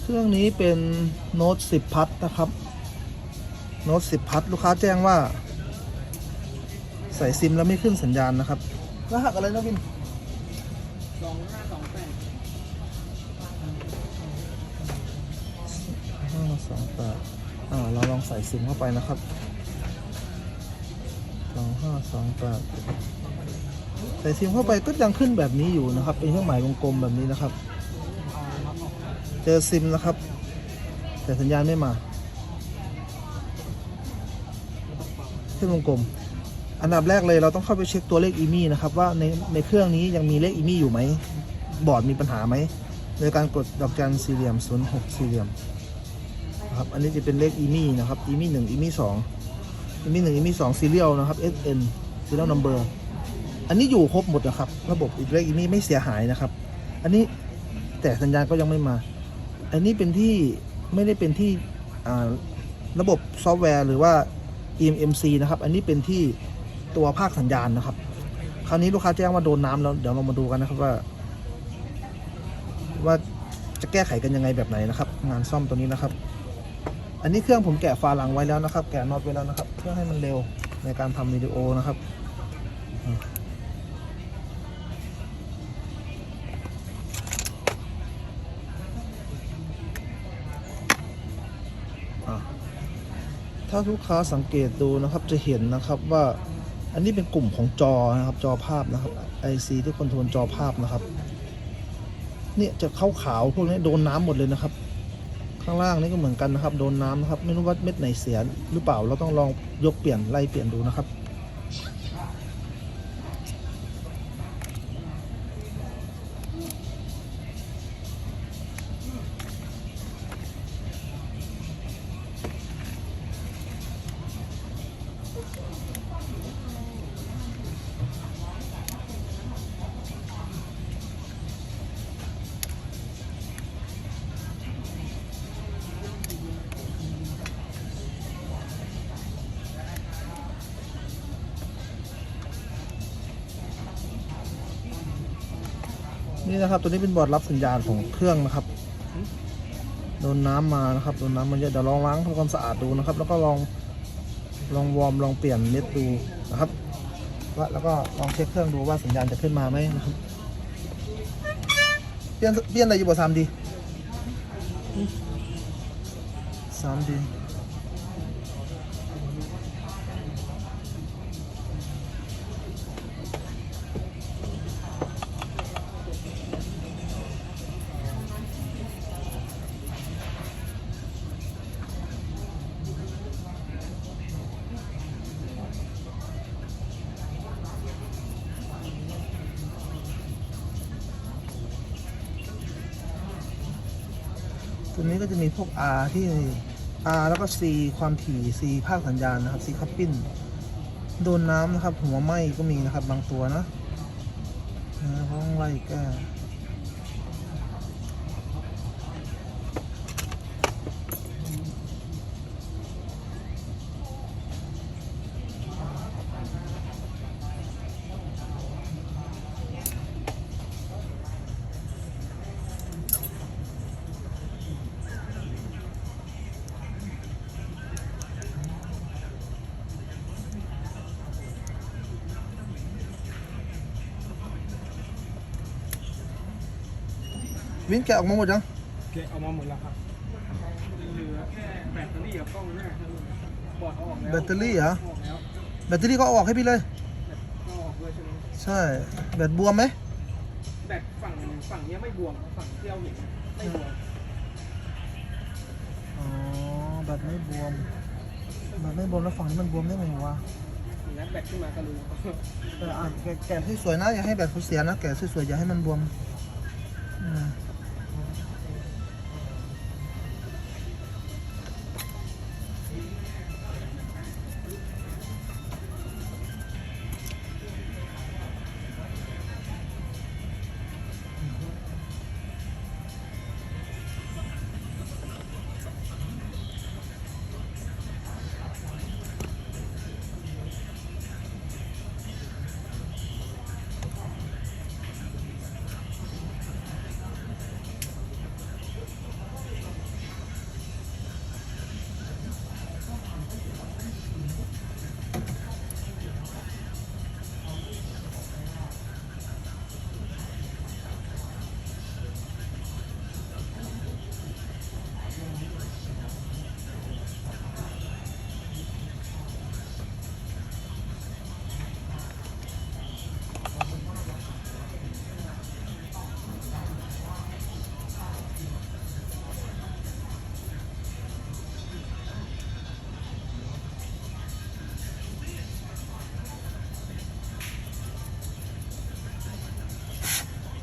เครื่องนี้เป็นโน้ต10พัทนะครับ โน้ต10พัทลูกค้าแจ้งว่า ใส่ซิมแล้วไม่ขึ้นสัญญาณนะครับรหัสอะไรนะวินสองห้าสองแปดห้าสองแปดอ่าเราลองใส่ซิมเข้าไปนะครับสองห้าสองแปด ใส่ซิมเข้าไปก็ยังขึ้นแบบนี้อยู่นะครับ เป็นเครื่องหมายวงกลมแบบนี้นะครับ เจอซิมนะครับ แต่สัญญาณไม่มาขึ้นวงกลม อันดับแรกเลยเราต้องเข้าไปเช็คตัวเลขอีมี่นะครับว่าในในเครื่องนี้ยังมีเลขอีมี่อยู่ไหมบอร์ดมีปัญหาไหมโดยการกดดอกจันสี่เหลี่ยมศูนย์หกสี่เหลี่ยมนะครับอันนี้จะเป็นเลขอีมี่นะครับอีมี่หนึ่งอีมี่สองอีมี่หนึ่งอีมี่สองซีเรียลนะครับ SN serial number อันนี้อยู่ครบหมดนะครับ ระบบอีกเลขอีมี่ไม่เสียหายนะครับ อันนี้แต่สัญญาณก็ยังไม่มา อันนี้เป็นที่ไม่ได้เป็นที่ระบบซอฟต์แวร์หรือว่า EMMC นะครับ อันนี้เป็นที่ตัวภาคสัญญาณนะครับ คราวนี้ลูกค้าแจ้งว่าโดนน้ำแล้วเดี๋ยวเรามาดูกันนะครับว่า ว่าจะแก้ไขกันยังไงแบบไหนนะครับ งานซ่อมตัวนี้นะครับ อันนี้เครื่องผมแกะฝาหลังไว้แล้วนะครับ แกะน็อตไว้แล้วนะครับ เพื่อให้มันเร็วในการทำวิดีโอนะครับ ถ้าลูกค้าสังเกตดูนะครับจะเห็นนะครับว่าอันนี้เป็นกลุ่มของจอนะครับจอภาพนะครับ IC ที่คอนโทรลจอภาพนะครับ เนี่ยจะขาวขาวๆพวกนี้โดนน้ำหมดเลยนะครับ ข้างล่างนี่ก็เหมือนกันนะครับ โดนน้ำนะครับ ไม่รู้ว่าเม็ดไหนเสียหรือเปล่าเราต้องลองยกเปลี่ยนไล่เปลี่ยนดูนะครับ นี่นะครับ ตัวนี้เป็นบอร์ดรับสัญญาณของเครื่องนะครับ โดนน้ำมานะครับ โดนน้ำมันเยอะเดี๋ยวลองล้างทำความสะอาดดูนะครับ แล้วก็ลองลองวอร์มลองเปลี่ยนเน็ตดูนะครับว่าแล้วก็ลองเช็คเครื่องดูว่าสัญญาณจะขึ้นมาไหมนะครับ เปลี่ยนเปลี่ยนอะไรอยู่บ่สามดีสามดี R ที่ R แล้วก็ C ความถี่ C ภาคสัญญาณนะครับ C คัพปิ้นโดนน้ำนะครับ หัวไหม้ก็มีนะครับบางตัวนะขาต้องไล่แก้ วินแกะออกมาหมดยังเกะเอามาหมดแล้วครับเหลือแค่แบตเตอรี่กับกล้องหน้าครับบอร์ดเอาออกแล้วแบตเตอรี่เหรอ ออกแล้วแบตเตอรี่ก็เอาออกให้พี่เลย ก็ออกเลยใช่ไหมใช่ แบตบวมไหม แบตฝั่งฝั่งเนี้ยไม่บวมฝั่งที่เราเห็นไม่บวมอ๋อ แบตไม่บวม แบตไม่บวมแล้วฝั่งนี้มันบวมได้ไงวะอย่างนั้นแบตขึ้นมาก็รู้เอออะแกะแกะให้สวยนะ อย่าให้แบตเขาเสียนะ แกะสวยๆอย่าให้มันบวมอืม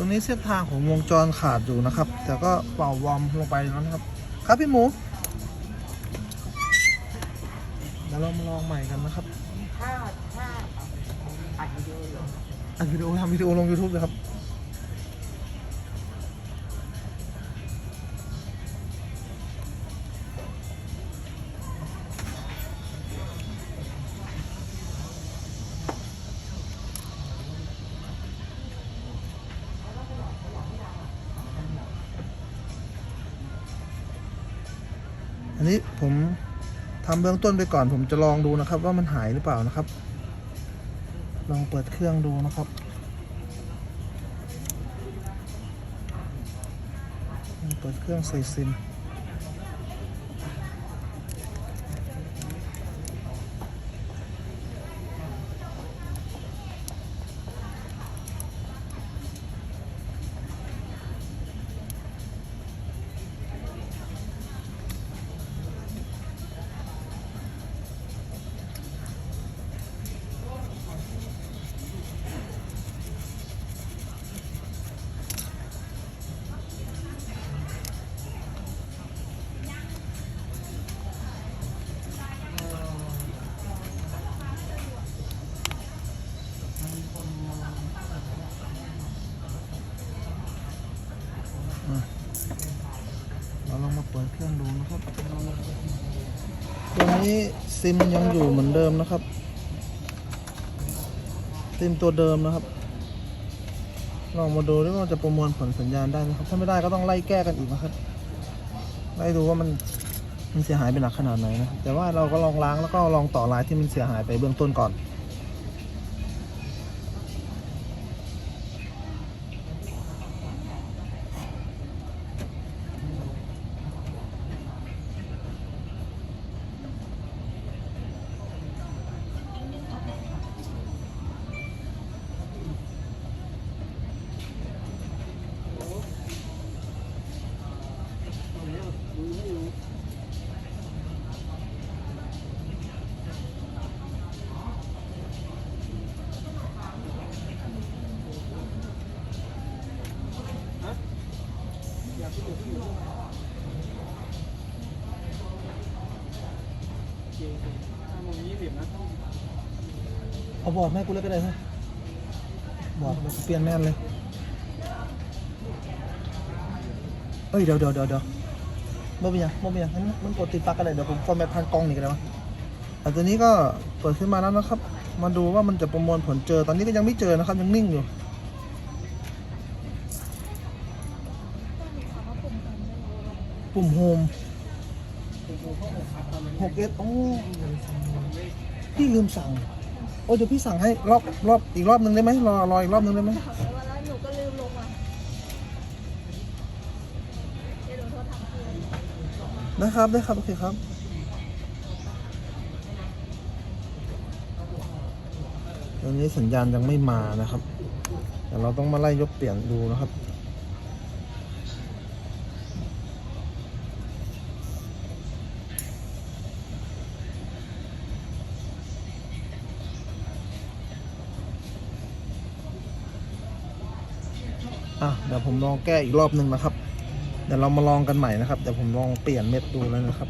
รงนี้เส้นทางของวงจรขาดอยู่นะครับ แต่ก็เป่าวอร์มลงไปแล้วนะครับ ครับพี่หมูเดี๋ยวเรามาลองใหม่กันนะครับถ้าถ้าอัดวิดีโอเหรออัดวิดีโอทำวิดีโอลง YouTube เลยครับ อันนี้ผมทำเบื้องต้นไปก่อน ผมจะลองดูนะครับ ว่ามันหายหรือเปล่านะครับ ลองเปิดเครื่องดูนะครับเปิดเครื่องใส่ซิม ปิดเครื่องดูนะครับ ตัวนี้ซิมยังอยู่เหมือนเดิมนะครับ ซิมตัวเดิมนะครับ ลองมาดูด้วยว่าจะประมวลผลสัญญาณได้ไหมครับ ถ้าไม่ได้ก็ต้องไล่แก้กันอีกนะครับ ไล่ดูว่ามันมันเสียหายไปหนักขนาดไหนนะ แต่ว่าเราก็ลองล้างแล้วก็ลองต่อลายที่มันเสียหายไปเบื้องต้นก่อน ห้าโมงยี่สิบนะเอาบอร์ดแม่กูเลยก็ได้ฮะบอร์ดมันเปลี่ยนแม่นเลยเอ้ยเดี๋ยวเดี๋ยวเดี๋ยวเดี๋ยวบ่เป็นหยังบ่เป็นหยังงั้นมันกดติดปลั๊กกันเลยเดี๋ยวผมฟอร์แมตพันกล้องนี่ก็ได้มั้ยแต่ตัวนี้ก็เปิดขึ้นมาแล้วนะครับ มาดูว่ามันจะประมวลผลเจอ ตอนนี้ก็ยังไม่เจอนะครับ ยังนิ่งอยู่ ปุ่มโฮม 6S โอ้พี่ลืมสั่ง โอ้เดี๋ยวพี่สั่งให้รอบรอบอีกรอบหนึ่งได้ไหมรอรออีกรอบหนึ่งได้ไหมแล้วหนูก็ลืมลงมาเดี๋ยวหนูโทรถามเพื่อนนะครับได้ครับ โอเคครับตอนนี้สัญญาณยังไม่มานะครับแต่เราต้องมาไล่ยกเปลี่ยนดูนะครับ อะเดี๋ยวผมลองแก้อีกรอบหนึ่งนะครับ เดี๋ยวเรามาลองกันใหม่นะครับเดี๋ยวผมลองเปลี่ยนเม็ดดูแล้วนะครับ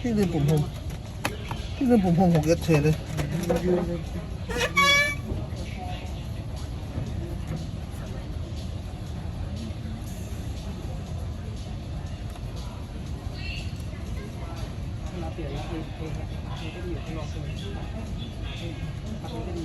ที่ลืมปุ่มผมที่ลืมปุ่มผมหกเอสเชเลย ก็ดี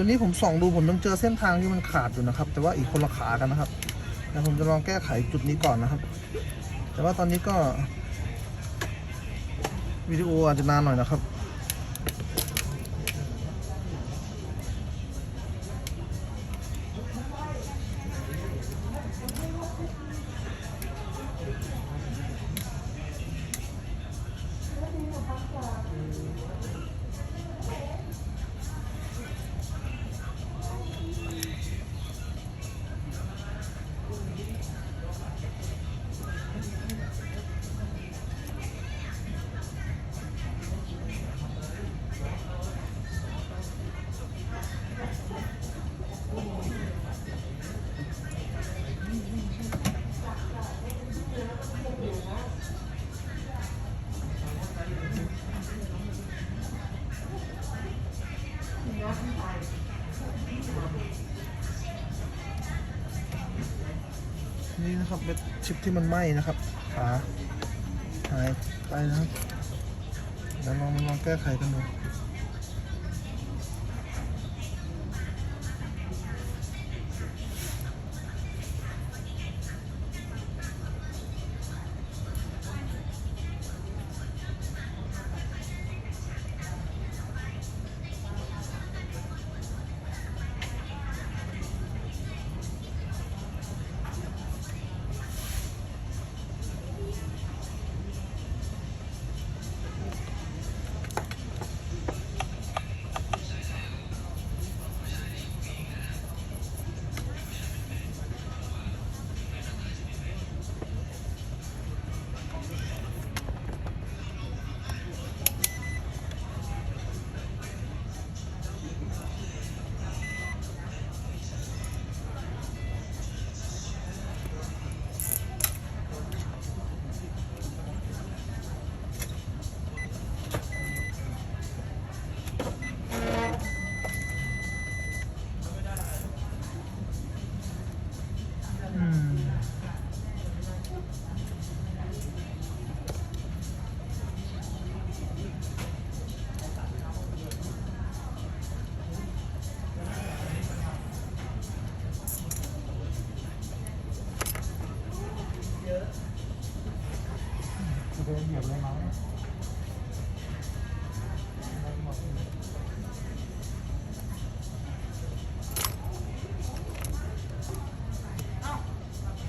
ตัวนี้ผมส่องดูผมยังเจอเส้นทางที่มันขาดอยู่นะครับ แต่ว่าอีกคนละขากันนะครับเดี๋ยวผมจะลองแก้ไขจุดนี้ก่อนนะครับ แต่ว่าตอนนี้ก็วิดีโออาจจะนานหน่อยนะครับ นี่นะครับเป็นชิปที่มันไหม้นะครับขาหายไปนะครับเดี๋ยวลองลองแก้ไขกันดู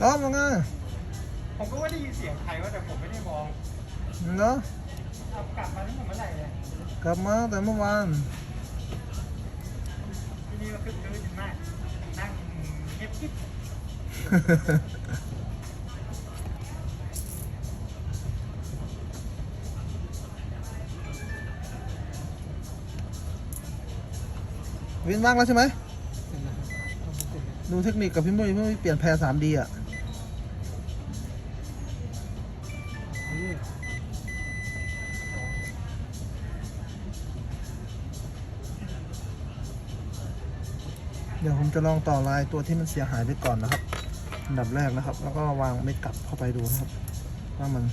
ต้อมยังไงผมก็ว่าได้ยินเสียงใครว่าแต่ผมไม่ได้มองเนาะเอากลับมาตั้งแต่เมื่อไหร่เนี่ยกลับมาแต่เมื่อวานที่นี่ก็คึกคืนมากนั่งเก็บกิ๊บวินว่างแล้วใช่ไหม ดูเทคนิคกับพี่มุ้ยพี่มุ้ยเปลี่ยนแพร 3D อะ เดี๋ยวผมจะลองต่อลายตัวที่มันเสียหายไปก่อนนะครับอันดับแรกนะครับ แล้วก็วางเม็ดกลับเข้าไปดูนะครับ ว่ามัน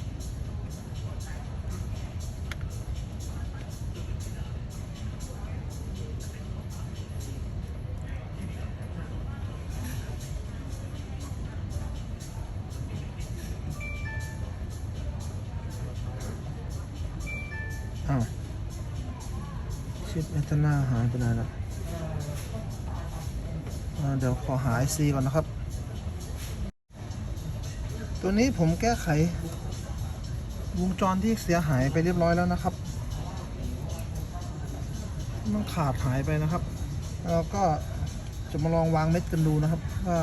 อ้าวชิปแอตนาหายไปไหนล้วอ่า เดี๋ยวขอหา IC ก่อนนะครับ ตัวนี้ผมแก้ไข วงจรที่เสียหายไปเรียบร้อยแล้วนะครับ มันขาดหายไปนะครับ แล้วก็จะมาลองวางเม็ดกันดูนะครับ ว่า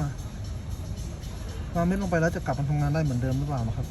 วางเม็ดลงไปแล้วจะกลับมาทำงานได้เหมือนเดิมหรือเปล่านะครับ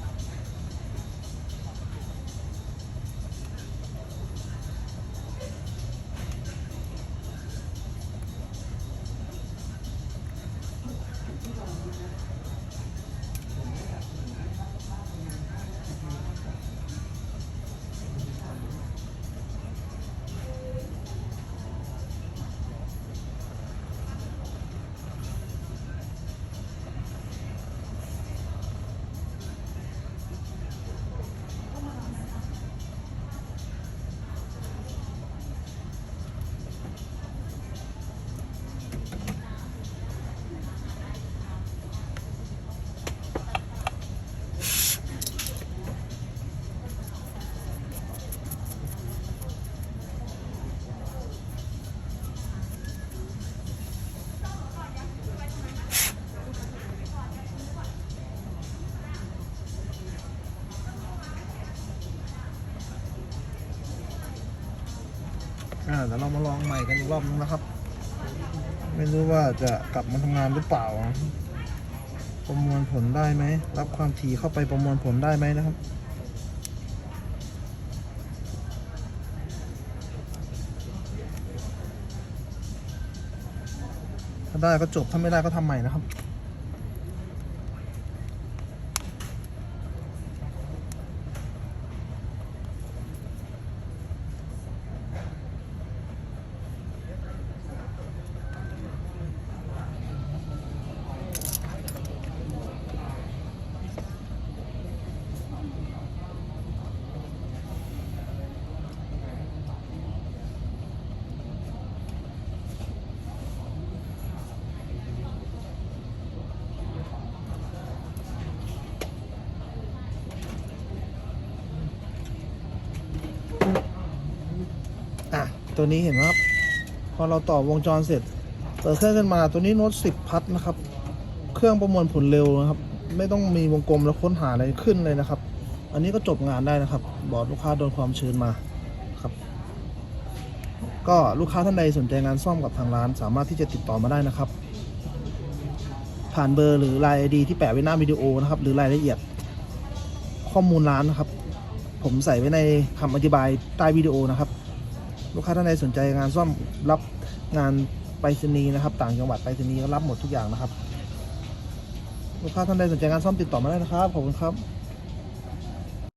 เดี๋ยวเรามาลองใหม่กันอีกรอบนึงนะครับ ไม่รู้ว่าจะกลับมาทำงานหรือเปล่า ประมวลผลได้ไหม รับความถี่เข้าไปประมวลผลได้ไหมนะครับถ้าได้ก็จบถ้าไม่ได้ก็ทำใหม่นะครับ อะ ตัวนี้เห็นไหมครับ พอเราต่อวงจรเสร็จ เปิดเครื่องขึ้นมาตัวนี้โน้ต10พัทนะครับ เครื่องประมวลผลเร็วนะครับ ไม่ต้องมีวงกลมแล้วค้นหาอะไรขึ้นเลยนะครับ อันนี้ก็จบงานได้นะครับ บอร์ดลูกค้าโดนความชื้นมาครับ ก็ลูกค้าท่านใดสนใจงานซ่อมกับทางร้าน สามารถที่จะติดต่อมาได้นะครับ ผ่านเบอร์หรือไลน์ไอดีที่แปะไว้หน้าวิดีโอนะครับ หรือรายละเอียดข้อมูลร้านนะครับ ผมใส่ไว้ในคำอธิบายใต้วิดีโอนะครับ ลูกค้าท่านใดสนใจงานซ่อมรับงานไปรษณีย์นะครับ ต่างจังหวัดไปรษณีย์ก็รับหมดทุกอย่างนะครับ ลูกค้าท่านใดสนใจงานซ่อมติดต่อมาได้นะครับขอบคุณครับ